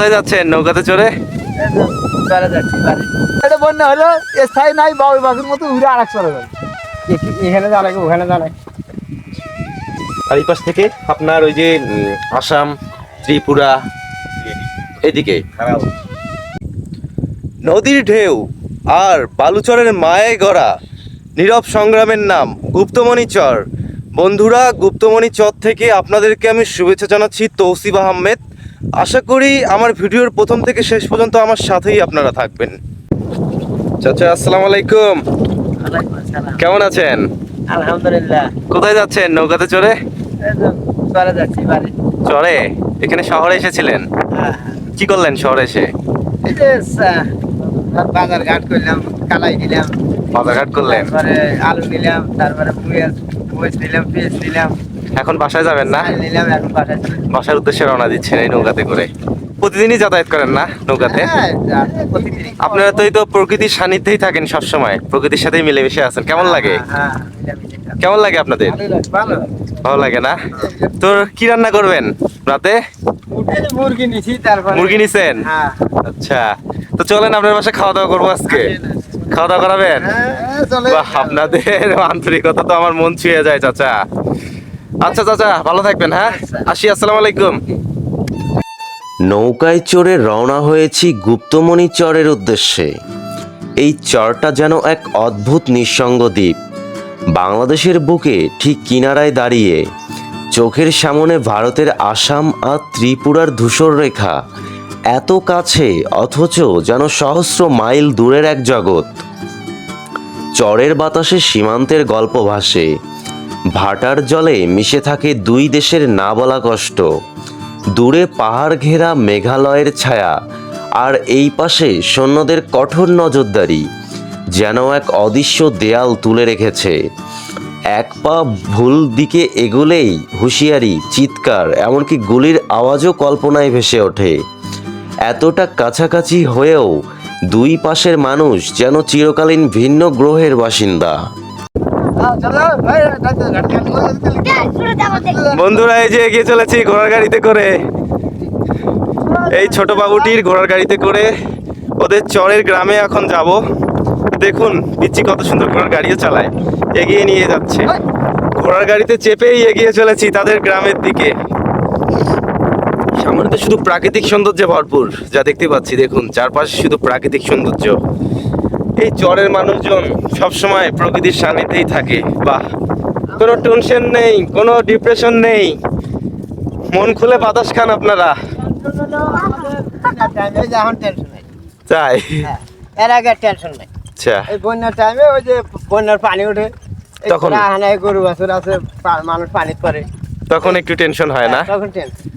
কোথায় যাচ্ছেন? নৌকাতে চড়ে? বেড়া যাচ্ছি এটা বন্যা হলো স্থায়ী নাই বা বাঘের মতো উড়ে আর এক চলে এখানে দাঁড়ায় ওখানে দাঁড়ায় আর এই পাশ থেকে আপনার ওই যে আসাম ত্রিপুরা এদিকে। নদীর ঢেউ আর বালুচরের মায়ে গড়া নীরব সংগ্রামের নাম গুপ্তমণি চর। বন্ধুরা গুপ্তমণি চর থেকে আপনাদেরকে আমি শুভেচ্ছা জানাচ্ছি তৌসিফ আহমেদ। আশা করি আমার ভিডিওর প্রথম থেকে শেষ পর্যন্ত আমার সাথেই আপনারা থাকবেন। চাচা আসসালামু আলাইকুম। কেমন আছেন? আলহামদুলিল্লাহ। কোথায় যাচ্ছেন? নৌকাতে চড়ে? যাচ্ছি বাড়ি। চরে এখানে শহরে এসেছিলেন? হ্যাঁ, কি করলেন শহরে এসে? বাজার ঘাট করলাম কালাই দিলাম। বাজারঘাট করলেন? তারপরে আলু নিলাম তারপরে মুয়েস নিলাম পেঁয়াজ নিলাম। এখন বাসায় যাবেন না? যাব। বাসার উদ্দেশ্যে রওনা দিচ্ছেন এই নৌকাতে করে। প্রতিদিনই যাতায়াত করেন না নৌকাতে? হ্যাঁ। আপনারা তো এই তো প্রকৃতির সান্নিধ্যেই থাকেন সব সময় প্রকৃতির সাথেই মিলেমিশে আছেন। কেমন লাগে? হ্যাঁ, খাব। কেমন লাগে আপনাদের? ভালো লাগে। না? তো কি রান্না করবেন রাতে? মুরগি নিছি তারপরে মুরগি নিছেন? হ্যাঁ। আচ্ছা। তো চলেন আপনার বাসায় খাওয়া দাওয়া করব আজকে। খাওয়া দাওয়া করাবেন? হ্যাঁ, আপনাদের আন্তরিকতা তো আমার মন ছুঁয়ে যায় চাচা। আচ্ছা চাচা, ভালো থাকবেন হ্যাঁ? আসি, আসসালামু আলাইকুম। নৌকায় চড়ে রওনা হয়েছি গুপ্তমণি চরের উদ্দেশ্যে। এই চরটা যেন এক অদ্ভুত নিঃসঙ্গ দ্বীপ। বাংলাদেশের বুকে ঠিক কিনারায় দাঁড়িয়ে, চোখের সামনে ভারতের আসাম আর ত্রিপুরার ধূসর রেখা, এত কাছে অথচ যেন সহস্র মাইল দূরের এক জগৎ। চরের বাতাসে সীমান্তের গল্প ভাসে ভাটার জলে মিশে থাকে দুই দেশের না বলা কষ্ট। দূরে পাহাড় ঘেরা মেঘালয়ের ছায়া, আর এই পাশে সৈন্যদের কঠোর নজরদারি, যেন এক অদৃশ্য দেয়াল তুলে রেখেছে। এক পা ভুল দিকে এগোলেই হুঁশিয়ারি, চিৎকার, এমনকি গুলির আওয়াজও কল্পনায় ভেসে ওঠে। এতটা কাছাকাছি হয়েও দুই পাশের মানুষ যেন চিরকালীন ভিন্ন গ্রহের বাসিন্দা। বন্ধুরা, এই যে এগিয়ে চলেছি ঘোড়ার গাড়িতে করে। এই ছোট বাবুটির ঘোড়ার গাড়িতে করে ওদের চরের গ্রামে এখন যাব। দেখুন পিচ্ছি কত সুন্দর ঘোড়ার গাড়িও চালায়। এগিয়ে নিয়ে যাচ্ছে। ঘোড়ার গাড়িতে চেপেই এগিয়ে চলেছি তাদের গ্রামের দিকে। সামনে তো শুধু প্রাকৃতিক সৌন্দর্যে ভরপুর, যা দেখতে পাচ্ছি। দেখুন, চারপাশে শুধু প্রাকৃতিক সৌন্দর্য। এই চরের মানুষজন সবসময় প্রকৃতির সান্নিধ্যেই থাকে। বাহ কোনো টেনশন নেই কোনো ডিপ্রেশন নেই। মন খুলে বাতাস খান আপনারা। তাই? হ্যাঁ, এর আগে টেনশন নেই। আচ্ছা। এই বন্যার টাইমে ওই যে বন্যার পানি ওঠে। তখন? গরু বাছুর আছে মানুষ পানি পরে তখন একটু টেনশন হয় না? তখন টেনশন